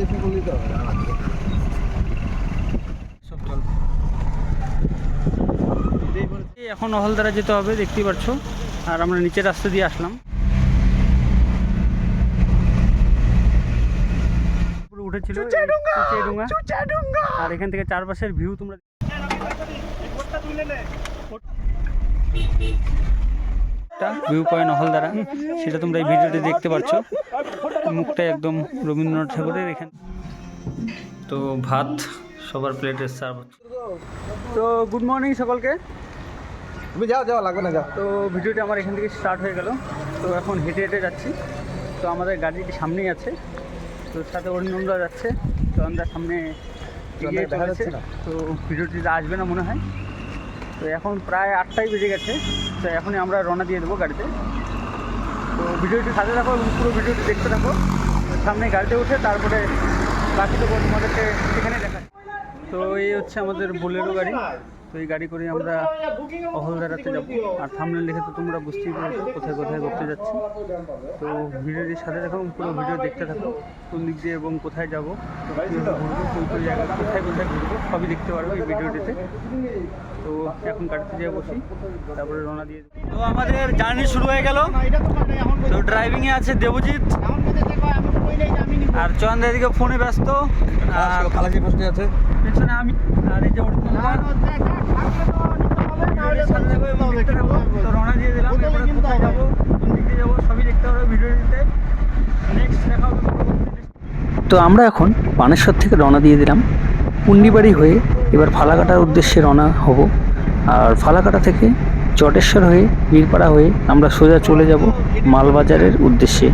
জিজ্ঞেস করলেই তো এখন অহলদারা যেতে হবে দেখতেই পাচ্ছ আর আমরা নিচের রাস্তা দিয়ে আসলাম। উঠেছিল আর এখান থেকে চারপাশের ভিউ তোমরা ভিউ পয়েন্ট হলদারা সেটা তোমরা এই ভিডিওতে দেখতে পাচ্ছ মুখটা একদম রবীন্দ্রনাথ ঠাকুরের এখানে। তো ভাত সবার প্লেটে সার্ভ হচ্ছে। তো গুড মর্নিং সকলকে। তুমি যাও যাও লাগবে না যাও। তো ভিডিওটি আমার এখান থেকে স্টার্ট হয়ে গেল। তো এখন হেঁটে হেঁটে যাচ্ছি। তো আমাদের গাড়িটি সামনেই আছে। তো সাথে অরিন্দমরা যাচ্ছে। তো আমরা সামনে এগিয়ে দেখা চলেছে। তো ভিডিওটিতে আসবে না মনে হয়। তো এখন প্রায় আটটাই বেজে গেছে। তো এখনই আমরা রওনা দিয়ে দেবো গাড়িতে। তো ভিডিওটি সাথে থাকো এবং পুরো ভিডিওটি দেখতে থাকো। সামনে গাড়িতে উঠে তারপরে বাকি তো তোমাদেরকে সেখানে দেখা তো এই হচ্ছে আমাদের বোলেরো গাড়ি। তো এই গাড়ি করে আমরা অহলদারাতে যাব। আর সামনে লিখে তো তোমরা বুঝতেই পারছ কোথায় কোথায় ঘুরতে যাচ্ছি। তো ভিডিওটির সাথে এবং পুরো ভিডিও দেখতে থাকো, কোন দিক দিয়ে এবং কোথায় যাব কোন কোন জায়গায় কোথায় কোথায় ঘুরবো, সবই দেখতে পারব এই ভিডিওটিতে। তো এখন গাড়িতে যেয়ে বসি, তারপরে রওনা দিয়ে তো আমাদের জার্নি শুরু হয়ে গেল। তো ড্রাইভিংয়ে আছে দেবজিৎ। আর চন্দ্র এদিকে ফোনে ব্যস্ত। আর খালাসি পোস্টে আছে পেছনে আমি আর এই যে রওনা দিয়ে দিলাম যাব দিক যাব সবই দেখতে হবে ভিডিওটিতে নেক্সট দেখা হবে তো আমরা এখন পানেশ্বর থেকে রওনা দিয়ে দিলাম। পুন্ডিবাড়ি হয়ে এবার ফালাকাটার উদ্দেশ্যে রওনা হব। আর ফালাকাটা থেকে চটেশ্বর হয়ে বীরপাড়া হয়ে আমরা সোজা চলে যাব মালবাজারের উদ্দেশ্যে।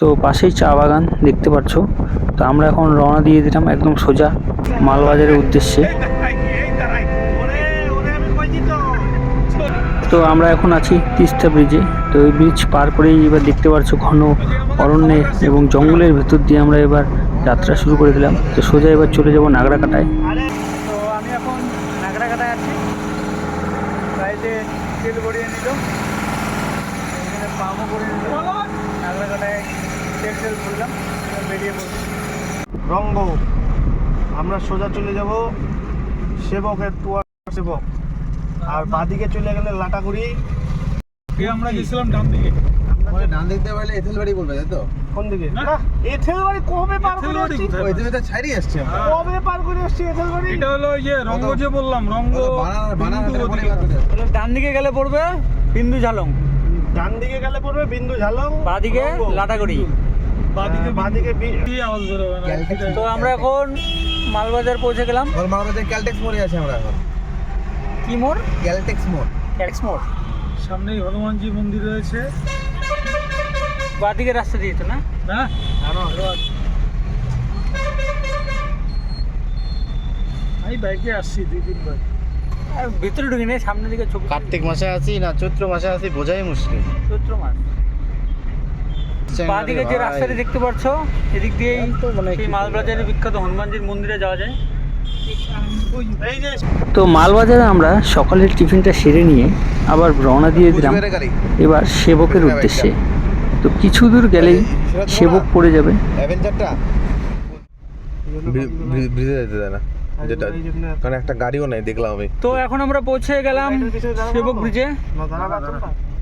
তো পাশেই চা বাগান দেখতে পাচ্ছ তো আমরা এখন রওনা দিয়ে দিলাম একদম সোজা মালবাজারের উদ্দেশ্যে। তো আমরা এখন আছি তিস্তা ব্রিজে। তো এই ব্রিজ পার করেই এবার দেখতে পাচ্ছ ঘন অরণ্যে এবং জঙ্গলের ভেতর দিয়ে আমরা এবার যাত্রা শুরু করে দিলাম। তো সোজা এবার চলে যাব নাগরাকাটায় তো আমি এখন নাগরাকাটায় আছি গাড়িতে তেল ভরিয়ে নিল এখানে পামও করে নিল নাগরাকাটায় তেল তেল ভরলাম এবার বেরিয়ে পড়ছি রঙ্গ। আমরা সোজা চলে যাব সেবকের টুয়ার সেবক। আর বাদিকে চলে গেলে লাটাগুড়ি। আমরা গেছিলাম ডান দিকে। ডান দিক দিয়ে পারলে এথেল বাড়ি বলবে তাই তো? কোন দিকে? না। এথেল কবে পার করে আসছি ওই তুমি তো ছাড়িয়ে আসছে কবে পার করে আসছি এথেল এটা হলো ওই যে রঙ্গ যে বললাম রঙ্গ ডান দিকে গেলে পড়বে বিন্দু ঝালং। ডান দিকে গেলে পড়বে বিন্দু ঝালং বাঁ দিকে লাটাগুড়ি। বাদিকে হ্যাঁ, বাদিকে বি- কি আওয়াজ বেরোবে না ক্যালটেক্স তো আমরা এখন মালবাজার পৌঁছে গেলাম। মামাদের ক্যালটেক্স মোড়ে আছে আমরা এখন। কি মোড়? ক্যালটেক্স মোড়। ক্যারেক্স মোড়। সামনেই হনুমানজি মন্দির রয়েছে। বাঁ দিকে রাস্তা দিয়েছে না? না? আমি বাইকে আসছি দুই দিন পর আর ভিতরে ঢুকে নেই সামনের দিকে কার্তিক মাসে আছি না চৈত্র মাসে আছি বোঝাই মুশকিল। চৈত্র মাস। বাঁ দিকে যে রাস্তাটি দেখতে পাচ্ছ এদিক দিয়েই মানে সেই মালবাজারের বিখ্যাত হনুমানজির মন্দিরে যাওয়া যায়। তো মালবাজারে আমরা সকালের টিফিনটা সেরে নিয়ে আবার রওনা দিয়ে দিলাম। এবার সেবকের উদ্দেশ্যে। তো কিছু দূর গেলেই সেবক পড়ে যাবে। যেটা কারণ একটা গাড়িও নাই দেখলাম আমি। তো এখন আমরা পৌঁছে গেলাম সেবক ব্রিজে।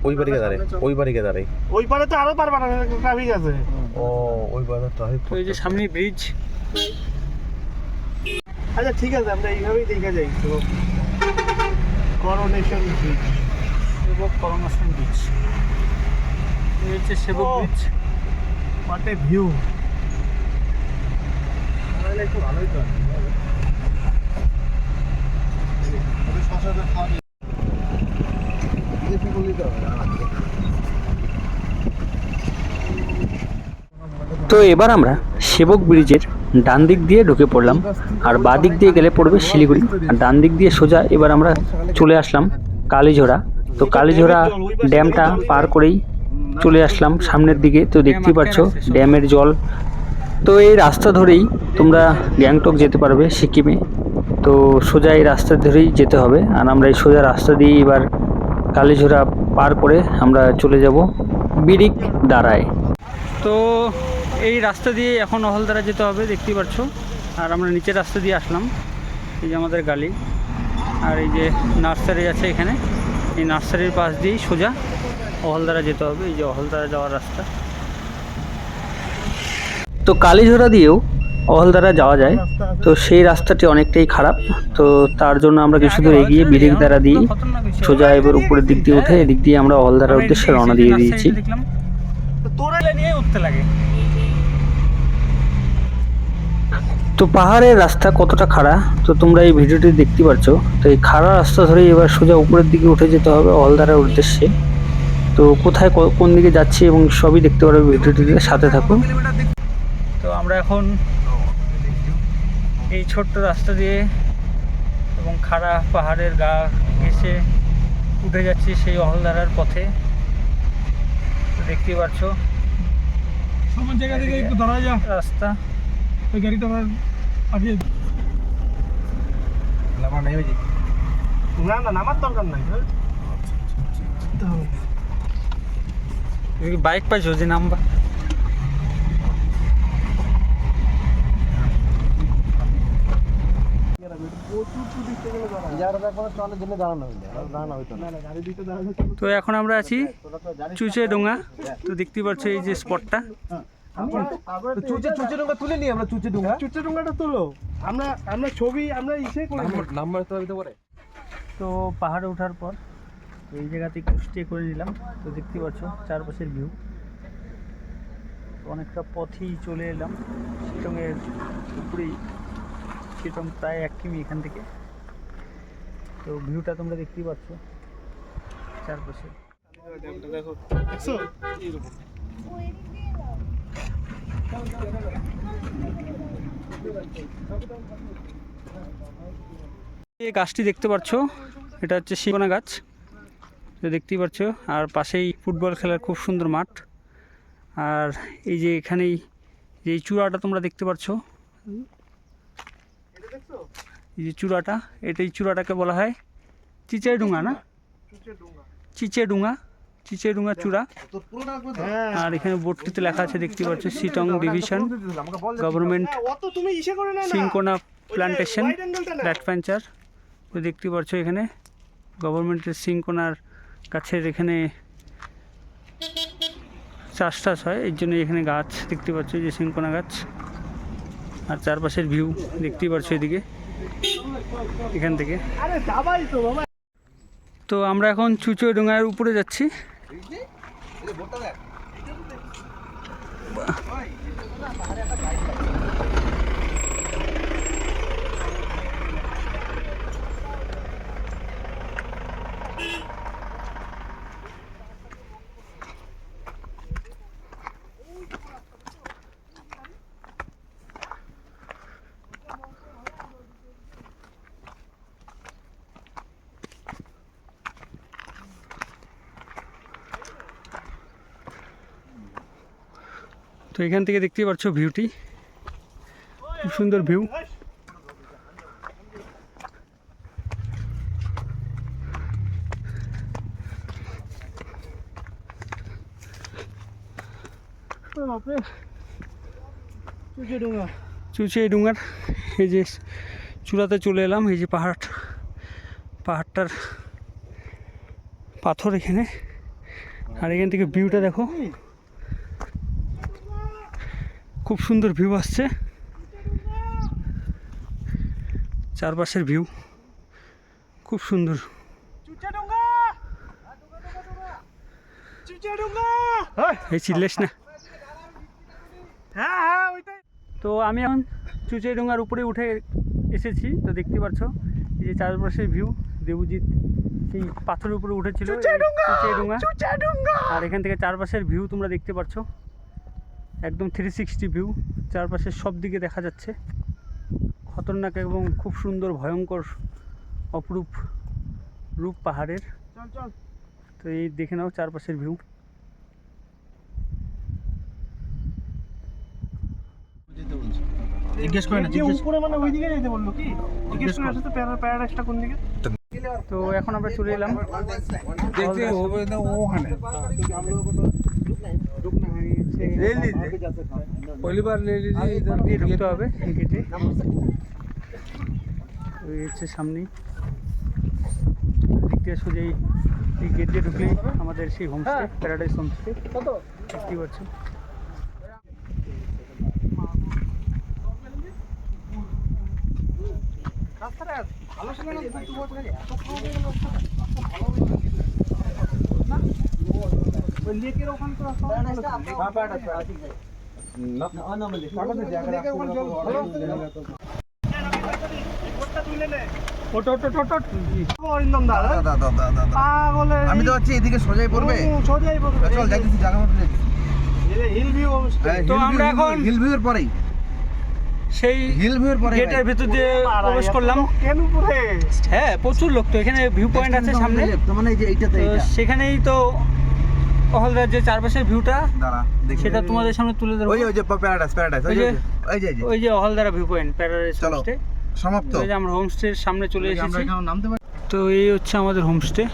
ওই বাড়িকে দাঁড়াই ওই বাড়িকে দাঁড়াই। ওই পারে তো আরও পারবা না ট্রাফিক আছে। ও ওই বাজার ট্রাফিক এই যে সামনে ব্রিজ আচ্ছা ঠিক আছে আমরা এইভাবেই দেখে যাই। তো করোনেশন ব্রিজ সেবক করোনাশন ব্রিজ এই হচ্ছে সেবক। ব্রিজ হোয়াট এ ভিউ একটু ভালোই তো। তো এবার আমরা সেবক ব্রিজের ডান দিক দিয়ে ঢুকে পড়লাম। আর বাঁ দিক দিয়ে গেলে পড়বে শিলিগুড়ি। আর ডান দিক দিয়ে সোজা এবার আমরা চলে আসলাম কালীঝোড়া। তো কালীঝোড়া ড্যামটা পার করেই চলে আসলাম সামনের দিকে। তো দেখতেই পাচ্ছ ড্যামের জল। তো এই রাস্তা ধরেই তোমরা গ্যাংটক যেতে পারবে সিকিমে। তো সোজা এই রাস্তা ধরেই যেতে হবে। আর আমরা এই সোজা রাস্তা দিয়ে এবার কালীঝোড়া পার করে আমরা চলে যাব বিরিক দাঁড়ায়। তো রাস্তা দিয়ে এখন অহলদারা যেতে হবে, দেখতেই পাচ্ছ আর আমরা নিচের রাস্তা দিয়ে আসলাম। এই যে আমাদের গালি আর এই যে নার্সারি আছে এখানে। এই নার্সারির পাশ দিয়েই সোজা অহলদারা যেতে হবে। এই যে অহলদারা যাওয়ার রাস্তা। তো কালীঝোড়া দিয়েও অহলদারা যাওয়া যায়। তো সেই রাস্তাটি অনেকটাই খারাপ। তো তার জন্য আমরা কিছু দূর এগিয়ে বিরেক দ্বারা দিয়ে সোজা এবার উপরের দিক দিয়ে উঠে এদিক দিয়ে আমরা অহলদারার উদ্দেশ্যে রওনা দিয়ে দিয়েছি। তোরা নিয়ে উঠতে লাগে। তো পাহাড়ের রাস্তা কতটা খাড়া? তো তোমরা এই ভিডিওটি দেখতে পাচ্ছ তো এই খাড়া রাস্তা ধরে এবার সোজা উপরের দিকে উঠে যেতে হবে অলদারার উদ্দেশ্যে। তো কোথায় কোন দিকে যাচ্ছি এবং সবই দেখতে পারবে ভিডিওটিতে। সাথে থাকুন। তো আমরা এখন এই ছোট্ট রাস্তা দিয়ে এবং খাড়া পাহাড়ের গা ঘেসে উঠে যাচ্ছি সেই অহলদারার পথে। দেখতে পাচ্ছ সমান জায়গা থেকে একটু দাঁড়া যা রাস্তা ওই গাড়িটা আবার আগে না না নামার দরকার নাই হ্যাঁ? বাইক পাইছো যে নাম্বার তো এখন আমরা আছি চুচে ডোঙা। তো দেখতে পাচ্ছ এই যে স্পটটা চুচে চুচে ডোঙ্গা তুলে নি আমরা চুচে ডোঙ্গা। চুচে ডোঙ্গাটা তুলো। আমরা আমরা ছবি আমরা ইসে করে নাম্বার তো দিতে পারে। তো পাহাড়ে ওঠার পর এই জায়গাতে একটু স্টে করে নিলাম। তো দেখতে পাচ্ছ চারপাশের ভিউ অনেকটা পথেই চলে এলাম। শিটংয়ের উপরেই। শিটং প্রায় এক কিমি এখান থেকে। তো ভিউটা তোমরা দেখতেই পাচ্ছ চারপাশে। দেখছ এই গাছটি দেখতে পাচ্ছ এটা হচ্ছে শিকোনা গাছ দেখতেই পাচ্ছ। আর পাশেই ফুটবল খেলার খুব সুন্দর মাঠ। আর এই যে এখানেই যে এই চূড়াটা তোমরা দেখতে পাচ্ছ এই যে চূড়াটা এটাই চূড়াটাকে বলা হয় চিচাইডুঙ্গা না? চিচেডুঙ্গা। চিচেডুঙ্গা চূড়া হ্যাঁ আর এখানে বোর্ডটিতে লেখা আছে দেখতে পাচ্ছ সিটং ডিভিশন গভর্নমেন্ট অত তুমি ইসে করে না না সিংকোনা প্ল্যান্টেশন wide angle টা নাও। ব্যাক প্যাঞ্চার তো দেখতে পাচ্ছ এখানে গভর্নমেন্টের সিংকোনার কাছের এখানে চাষ টাস হয় এর জন্য এখানে গাছ দেখতে পাচ্ছ যে সিংকোনা গাছ আর চারপাশের ভিউ দেখতেই পাচ্ছ এদিকে এখান থেকে তো আমরা এখন চুচো ডোঙার উপরে যাচ্ছি তো এখান থেকে দেখতেই পাচ্ছ ভিউটি। খুব সুন্দর ভিউ। বাপরে চুচে ডোঙ্গা চুচে ডুঙার এই যে চূড়াতে চলে এলাম, এই যে পাহাড়, পাহাড়টার পাথর এখানে। আর এখান থেকে ভিউটা দেখো। খুব সুন্দর ভিউ আসছে। চারপাশের ভিউ খুব সুন্দর। এই চিল্লেস না। তো আমি এখন চুচেডোঙ্গার উপরে উঠে এসেছি তো দেখতে পাচ্ছ এই যে চারপাশের ভিউ দেবজিৎ সেই পাথরের উপরে উঠেছিল আর এখান থেকে চারপাশের ভিউ তোমরা দেখতে পাচ্ছ। একদম থ্রি সিক্সটি ভিউ চারপাশের সব দিকে দেখা যাচ্ছে। খতরনাক এবং খুব সুন্দর ভয়ঙ্কর অপরূপ রূপ পাহাড়ের। চল চল। তো এই দেখে নাও চারপাশের ভিউ জিজ্ঞেস করে না যে উপরে মানে যেতে বলল কি? জিজ্ঞেস করে আসো প্যারা প্যারাডাইসটা কোন দিকে? তো এখন আমরা চলে এলাম। পহলি বার লে লিজিয়ে ইধার দিয়ে ঢুকতে হবে। গেটে ওই হচ্ছে সামনেই দিক দিয়ে সোজাই এই গেট দিয়ে ঢুকলেই আমাদের সেই হোমস্টে প্যারাডাইস হোমস্টে দেখতেই পাচ্ছ ওটো ওটো ওটো অরিন্দম দা আমি তো হচ্ছে এদিকে সোজাই পড়বে। সোজাই পড়বে। চল যাইতেছি জায়গা হিল ভিউ তো আমরা এখন- হিল ভিউর পরেই। সেই হিল ভিউর পরে গেটের ভেতর দিয়ে প্রবেশ করলাম। কেন উপরে? হ্যাঁ প্রচুর লোক তো। এখানে ভিউ পয়েন্ট আছে সামনে। মানে এই যে এইটাতে তো সেখানেই তো অহলদার যে চারপাশের ভিউটা সেটা তোমাদের সামনে তুলে ধরবো। ওই যে ওই যে প্যারাডাইস প্যারাডাইস ওই যে ওই যে ওই যে। Ahaldara view point paradise homestay সমাপ্ত। ওই যে আমরা হোমস্টের সামনে চলে এসেছি। নামতে পারি। তো এই হচ্ছে আমাদের হোমস্টে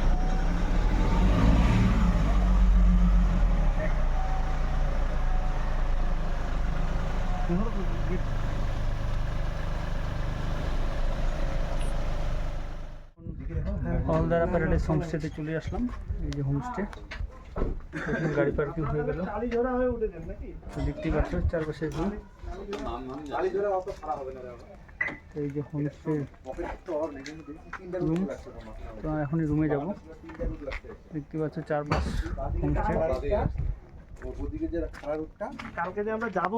হলদারা প্যারাডাইস হোমস্টেতে চলে আসলাম। এই যে হোমস্টে গাড়ি পার্কিং হয়ে গেল। দেখতেই পাচ্ছ চারপাশে এই যে হোমস্টে রুম তো এখনই রুমে যাব। দেখতে পাচ্ছ চারপাশ হোমস্টে। কালকে যে আমরা যাব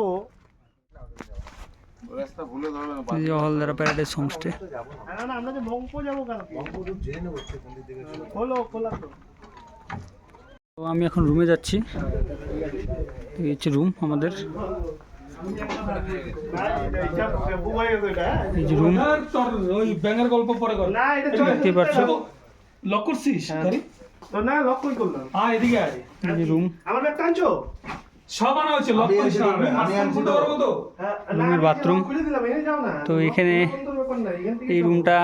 এই যে হলদারা প্যারাডাইস হোমস্টে। না না আমরা যে মংপো যাব কালকে। হলো খোলা তো তো আমি এখন রুমে যাচ্ছি। এই হচ্ছে রুম আমাদের। এই যে রুম ওই ব্যাঙের গল্প পরে কর। না এটা দেখতেই পাচ্ছ। লক করছিস? গাড়ি? তো না লক কই করলাম? হ্যাঁ এদিকে আয়। এই যে রুম আমার ব্যাগ টানছো? সব আনা হয়েছে লক করিস না। আমি পারব তো। হ্যাঁ, রুমের বাথরুম। খুলে দিলাম এনে যাও না। তো এখানে কোনো ব্যাপার নাই, এখান থেকে এই। রুমটা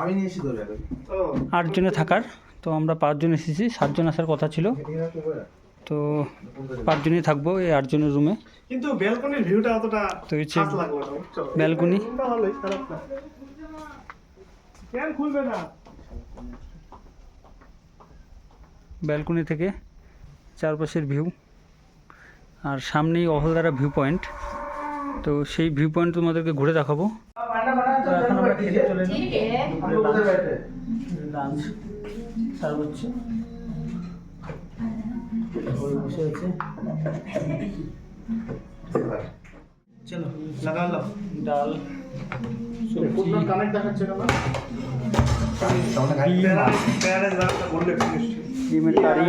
আমি নিয়ে এসে ধরে আটজনে থাকার। তো আমরা পাঁচজন এসেছি সাতজন আসার কথা ছিল। তো পাঁচজনই থাকব এই আটজনের রুমে কিন্তু ব্যালকনির ভিউটা অতটা তো হচ্ছে? ব্যালকনি। রুমটা ভালোই খারাপ না। কেন খুলবে না। ব্যালকনি থেকে চারপাশের ভিউ আর সামনেই অহলদারা ভিউ পয়েন্ট তো সেই ভিউ পয়েন্ট তোমাদেরকে ঘুরে দেখাবো। তো এখন আমরা খেতে চলে লাঞ্চ ওই বসে আছে। চলো লাগালো ডাল ডিমের কারি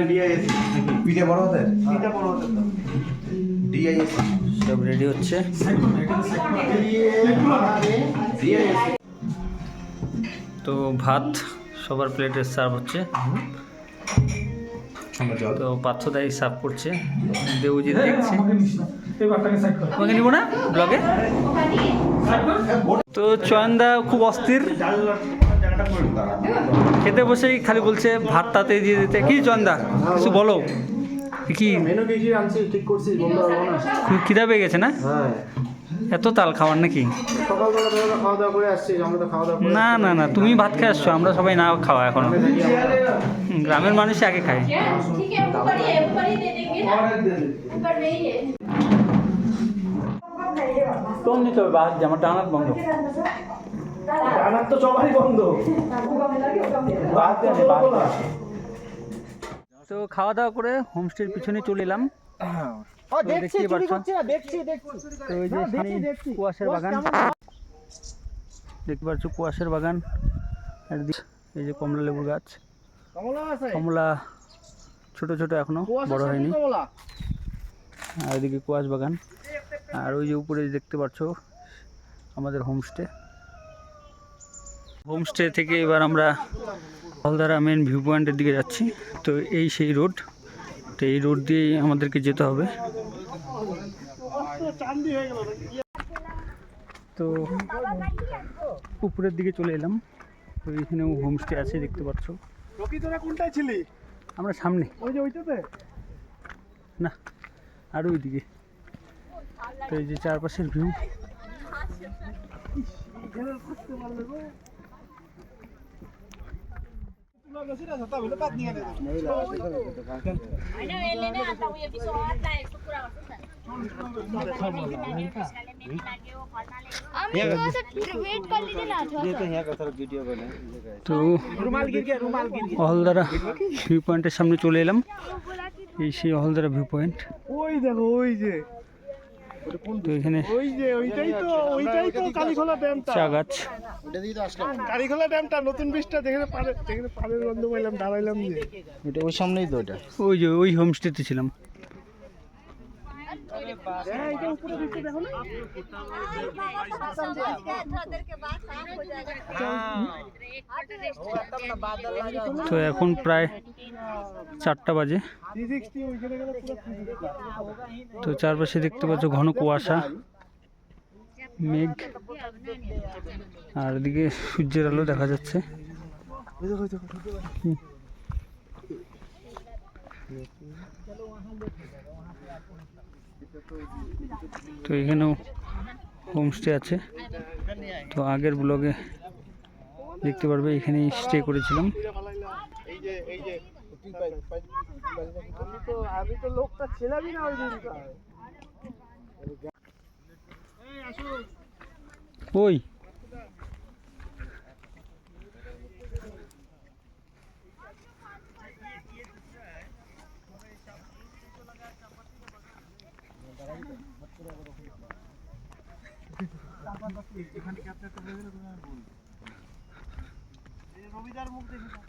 পিঠে বড় হতে? এটা বড় হতে তো। ডিআইএস সব রেডি হচ্ছে। তো ভাত? সবার প্লেটে সার্ভ হচ্ছে। তো পার্থদাই সার্ভ করছে। দেবজিৎ দেখছে। আমাকে না। এই বারটাকে সাইড কর। তোমাকে নিব না ব্লগে তো চয়নদা খুব অস্থির। খেতে বসেই খালি বলছে ভাত তাতে দিয়ে দিতে। কি চয়নদা? কিছু বলো। কি? মেনু ঠিক করছিস? গেছে না? হ্যাঁ। এত তাল খাওয়ার নাকি? সকালবেলা খাওয়া দাওয়া না না না তুমি ভাত খেয়ে আসছো আমরা সবাই না খাওয়া এখন। গ্রামের মানুষ আগে খায়। বন্ধ। তো তো খাওয়া দাওয়া করে হোমস্টের পিছনে চলে এলাম। তো দেখতেই পাচ্ছ তো ওই যে সামনেই কুয়াশার বাগান। দেখতে পাচ্ছ কুয়াশার বাগান। এই যে কমলা লেবুর গাছ। কমলা ছোট ছোট এখনও বড় হয়নি। আর এদিকে কুয়াশ বাগান। আর ওই যে উপরে দেখতে পাচ্ছ আমাদের হোমস্টে। হোমস্টে থেকে এবার আমরা হলদারা মেন ভিউ পয়েন্টের দিকে যাচ্ছি। তো এই সেই রোড। তো এই রোড দিয়েই আমাদেরকে যেতে হবে? তো উপরের দিকে চলে এলাম। তো এখানেও হোমস্টে আছে, দেখতে পাচ্ছ। কোনটায় ছিলি আমরা সামনে। ওই যে ওইটাতে না, আর ওইদিকে। তো এই যে চারপাশের ভিউ তো অহলদারা ভিউ পয়েন্টের সামনে চলে এলাম। এই সেই অহলদারা ভিউ পয়েন্ট ওই দেখো ওই যে তো এখানে ওই যে ওইটাই তো ওইটাই তো কালীখোলা ড্যামটা চা গাছ। কালীখোলা ড্যামটা নতুন ব্রিজটা যেখানে পারে যেখানে পাড়ের গন্ধ পাইলাম দাঁড়াইলাম যে। ওটা ওই সামনেই তো ওটা ওই যে ওই হোমস্টেতে ছিলাম। তো এখন প্রায় চারটা বাজে। তো চারপাশে দেখতে পাচ্ছ ঘন কুয়াশা, মেঘ, আর এদিকে সূর্যের আলো দেখা যাচ্ছে। তো এখানেও হোমস্টে আছে। তো আগের ব্লগে দেখতে পারবে এখানে স্টে করেছিলাম। ওই ওই। রবিদার মুখ দেখি না।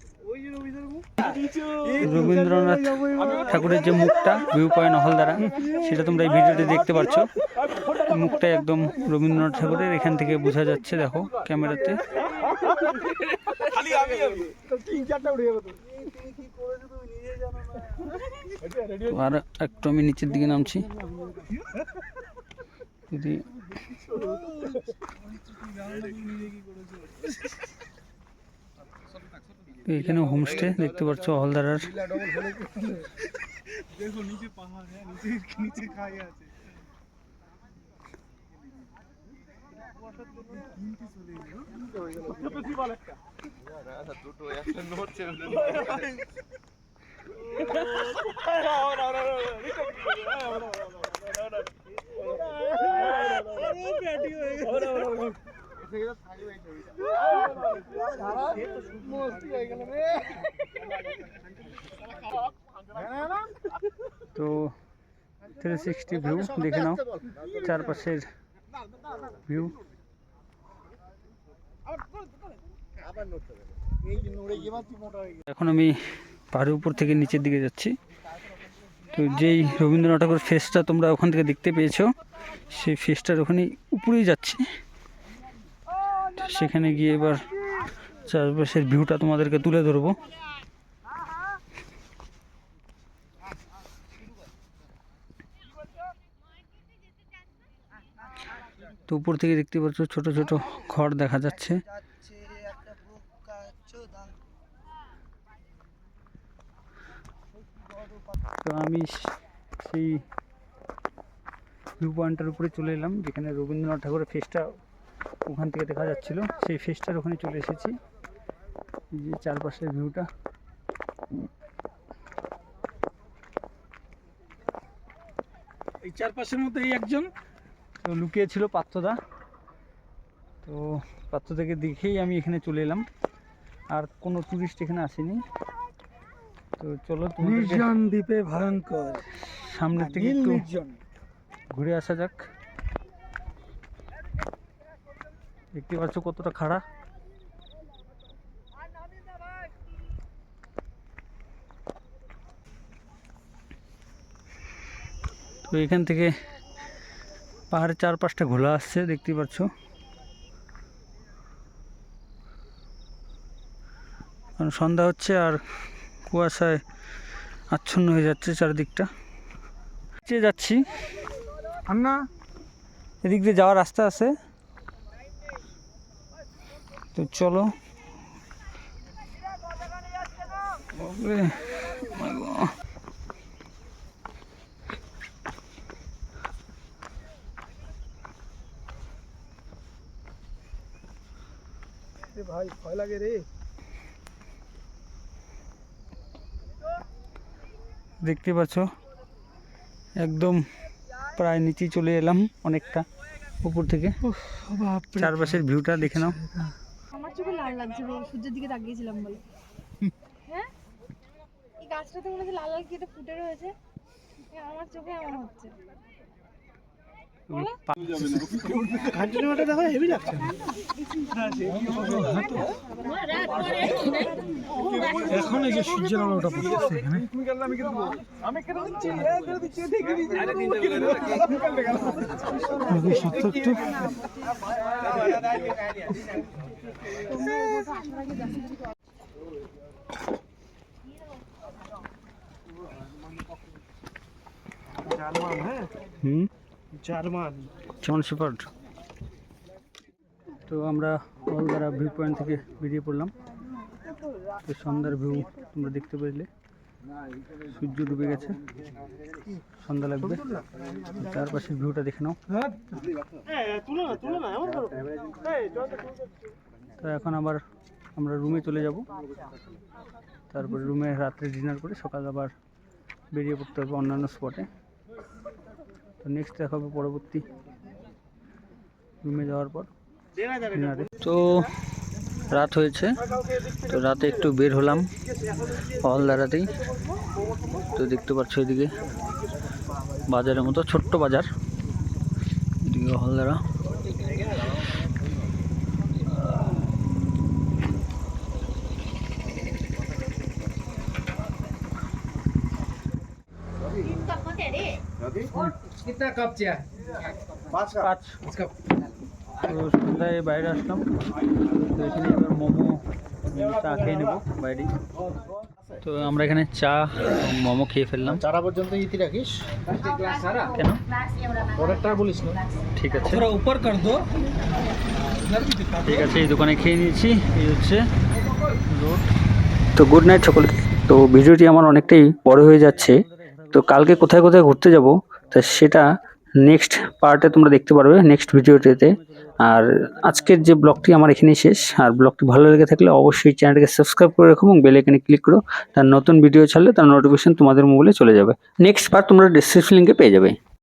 ওই যে রবিদার মুখ রবীন্দ্রনাথ ঠাকুরের যে মুখটা ভিউ পয়েন্ট হলদারা সেটা তোমরা এই ভিডিওতে দেখতে পাচ্ছ মুখটা একদম রবীন্দ্রনাথ ঠাকুরের, এখান থেকে বোঝা যাচ্ছে, দেখো, ক্যামেরাতে। আর একটু আমি নিচের দিকে নামছি। যদি এখানে হোমস্টে দেখতে পাচ্ছ হলদারার দেখো নিচে পাহাড় হ্যাঁ নিচে নিচে খাই আছে। তো সিক্সটি ভিউ দেখে নাও, চারপাশের ভিউ এখন আমি পাহাড়ের উপর থেকে নিচের দিকে যাচ্ছি। তো যেই রবীন্দ্রনাথ ঠাকুর ফেসটা তোমরা ওখান থেকে দেখতে পেয়েছ, সেই ফেসটার ওখানে উপরেই যাচ্ছি। সেখানে গিয়ে এবার চারপাশের ভিউটা তোমাদেরকে তুলে ধরবো। তো উপর থেকে দেখতে পাচ্ছ ছোট ছোট ঘর দেখা যাচ্ছে। তো আমি সেই ভিউ পয়েন্টের উপরে চলে এলাম, যেখানে রবীন্দ্রনাথ ঠাকুরের ফেসটা ওখান থেকে দেখা যাচ্ছিল। সেই ফেসটার ওখানে চলে এসেছি। এই যে চারপাশের ভিউটা এই চারপাশের মধ্যে এই একজন তো লুকিয়ে ছিল পাত্রদা তো পাত্র থেকে দেখেই আমি এখানে চলে এলাম। আর কোনো টুরিস্ট এখানে আসেনি। তো চলো নির্জন দ্বীপে ভয়ঙ্কর। সামনের থেকে একটু ঘুরে আসা যাক। দেখতে পাচ্ছ কতটা খাড়া। তো এখান থেকে পাহাড়ের চারপাশটা ঘোলা আসছে দেখতে পাচ্ছ। কারণ সন্ধ্যা হচ্ছে আর কুয়াশায় আচ্ছন্ন হয়ে যাচ্ছে চারিদিকটা। দিয়ে যাচ্ছি। না এদিক দিয়ে যাওয়ার রাস্তা আছে। তো চলো। ভাই ভয় লাগে রে। দেখতে পাচ্ছ? একদম প্রায় নিচে চলে এলাম অনেকটা উপর থেকে। চারপাশের ভিউটা দেখে নাও। আমার চোখে লাল লাগছে সূর্যের দিকে তাকিয়েছিলাম বলে। হ্যাঁ? এই গাছটাতে মনে হচ্ছে লাল লাল কি ফুটে রয়েছে। আমার চোখে এমন হচ্ছে। কাঞ্চনজঙ্ঘাটা দেখো হেভি লাগছে। এখন এই যে সূর্যের আলোটা পড়ছে এখানে। সত্তর হুম? জার্মান। জন শেপার্ড তো আমরা অলদারা ভিউ পয়েন্ট থেকে বেরিয়ে পড়লাম। তো সন্ধ্যার ভিউ তোমরা দেখতে পেলে। সূর্য ডুবে গেছে। সন্ধ্যা লাগবে। চারপাশের ভিউটা দেখে নাও। তো এখন আবার আমরা রুমে চলে যাব। তারপরে রুমে রাত্রে ডিনার করে সকাল আবার বেরিয়ে পড়তে হবে অন্যান্য স্পটে তো নেক্সট দেখা হবে পরবর্তী রুমে যাওয়ার পর। তো রাত হয়েছে, তো রাতে একটু বের হলাম হলদারাতেই তো দেখতে পাচ্ছ এদিকে বাজারের মতো ছোট্ট বাজার। এদিকে হলদারা পাঁচ তো সন্ধ্যায় বাইরে আসলাম। তো এখানে এবার মোমো চা খেয়ে নেব বাইরেই। তো আমরা এখানে চা মোমো খেয়ে ফেললাম। চারা পর্যন্ত ইতি রাখিস। কেন? পরেরটা বলিস না। ঠিক আছে। উপর কর দো ঠিক আছে এই দোকানে খেয়ে নিয়েছি। এই হচ্ছে রোড। তো গুড নাইট সকলকে। তো ভিডিওটি আমার অনেকটাই বড় হয়ে যাচ্ছে। তো কালকে কোথায় কোথায় ঘুরতে যাব তা সেটা নেক্সট পার্টে তোমরা দেখতে পারবে নেক্সট ভিডিওটিতে আর আজকের যে ব্লগটি আমার এখানেই শেষ। আর ব্লগটি ভালো লেগে থাকলে অবশ্যই চ্যানেলটিকে সাবস্ক্রাইব করে রাখো এবং বেল আইকনে ক্লিক করো। তার নতুন ভিডিও ছাড়লে তার নোটিফিকেশন তোমাদের মোবাইলে চলে যাবে। নেক্সট পার্ট তোমরা ডিসক্রিপশন লিঙ্কে পেয়ে যাবে।